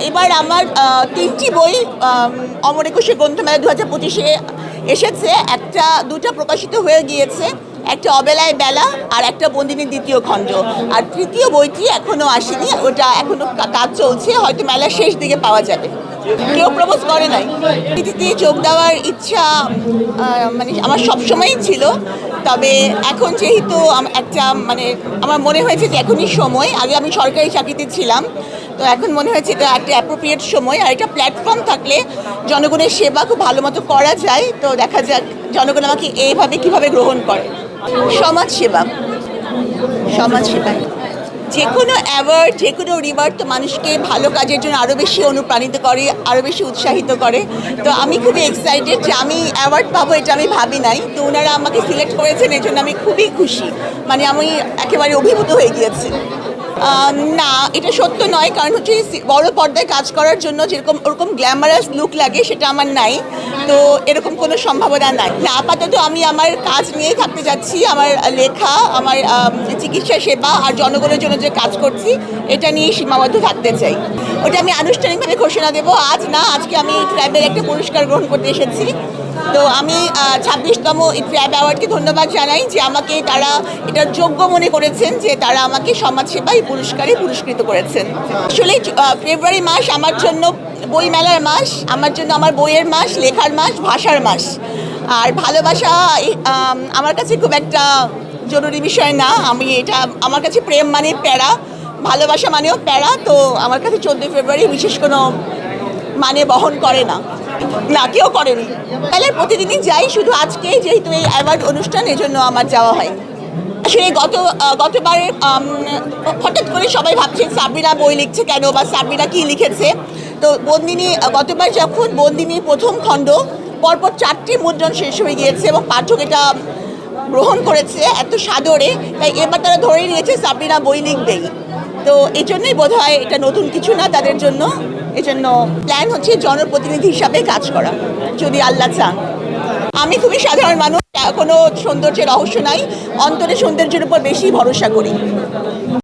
এবার আমার তিনটি বই অমর একুশে গ্রন্থমেলা দু হাজার পঁচিশে এসেছে। একটা, দুটা প্রকাশিত হয়ে গিয়েছে। একটা অবেলায় বেলা আর একটা বন্দিনীর দ্বিতীয় খণ্ড। আর তৃতীয় বইটি এখনও আসেনি। ওটা এখনও কা- কাজ চলছে। হয়তো মেলার শেষ দিকে পাওয়া যাবে। কেউ প্রপোজ করে নাই। পৃথিবীতে যোগ দেওয়ার ইচ্ছা মানে আমার সবসময়ই ছিল। তবে এখন যেহেতু একটা মানে আমার মনে হয়েছে যে এখনই সময়। আগে আমি সরকারি চাকরিতে ছিলাম। তো এখন মনে হয়েছে এটা একটা অ্যাপ্রোপ্রিয়েট সময়, আর এটা প্ল্যাটফর্ম থাকলে জনগণের সেবা খুব ভালো মতো করা যায়। তো দেখা যাক জনগণ আমাকে এইভাবে কীভাবে গ্রহণ করে। সমাজ সেবা। সমাজ সেবা। যে কোনো অ্যাওয়ার্ড যে কোনো রিওয়ার্ড তো মানুষকে ভালো কাজের জন্য আরও বেশি অনুপ্রাণিত করে আরও বেশি উৎসাহিত করে। তো আমি খুবই এক্সাইটেড যে আমি অ্যাওয়ার্ড পাবো এটা আমি ভাবি নাই। তো ওনারা আমাকে সিলেক্ট করেছেন এই জন্য আমি খুবই খুশি। মানে আমি একেবারে অভিভূত হয়ে গিয়েছি। না, এটা সত্য নয়। কারণ হচ্ছে বড় পর্দায় কাজ করার জন্য যেরকম ওরকম গ্ল্যামারাস লুক লাগে, সেটা আমার নাই। তো এরকম কোনো সম্ভাবনা নাই। না, আপাতত আমি আমার কাজ নিয়ে থাকতে যাচ্ছি। আমার লেখা, আমার চিকিৎসা সেবা আর জনগণের জন্য যে কাজ করছি, এটা নিয়ে সীমাবদ্ধ থাকতে চাই। ওটা আমি আনুষ্ঠানিকভাবে ঘোষণা দেবো। আজ না, আজকে আমি ট্র্যাবের একটা পুরস্কার গ্রহণ করতে এসেছি। তো আমি ছাব্বিশতম ট্র্যাব অ্যাওয়ার্ডকে ধন্যবাদ জানাই যে আমাকে তারা এটা যোগ্য মনে করেছেন যে তারা আমাকে সমাজসেবা এই পুরস্কারে পুরস্কৃত করেছেন। আসলে ফেব্রুয়ারি মাস আমার জন্য বই মেলার মাস, আমার জন্য আমার বইয়ের মাস, লেখার মাস, ভাষার মাস। আর ভালোবাসা আমার কাছে খুব একটা জরুরি বিষয় না। আমি এটা, আমার কাছে প্রেম মানে প্যারা, ভালোবাসা মানেও প্যারা। তো আমার কাছে চোদ্দোই ফেব্রুয়ারি বিশেষ কোনো মানে বহন করে না। না, কেউ করেনি। তাহলে প্রতিদিনই যাই, শুধু আজকে যেহেতু এই অ্যাওয়ার্ড অনুষ্ঠান, এজন্য আমার যাওয়া হয়। আসলে গত গতবারে হঠাৎ করে সবাই ভাবছেন সাবরিনা বই লিখছে কেন বা সাবরিনা কি লিখেছে? তো বন্দিনী গতবার যখন বন্দিনী প্রথম খণ্ড, পরপর চারটি মুদ্রণ শেষ হয়ে গিয়েছে এবং পাঠক এটা গ্রহণ করেছে এত সাদরে, তাই এবার তারা ধরে নিয়েছে সাবরিনা বই লিখবেই। তো এই জন্যই বোধ হয় এটা নতুন কিছু না, তাদের জন্য। এজন্য প্ল্যান হচ্ছে জনপ্রতিনিধি হিসাবে কাজ করা, যদি আল্লাহ চান। আমি খুবই সাধারণ মানুষ, কোনো সৌন্দর্যের রহস্য নাই। অন্তরে সৌন্দর্যের উপর বেশি ভরসা করি।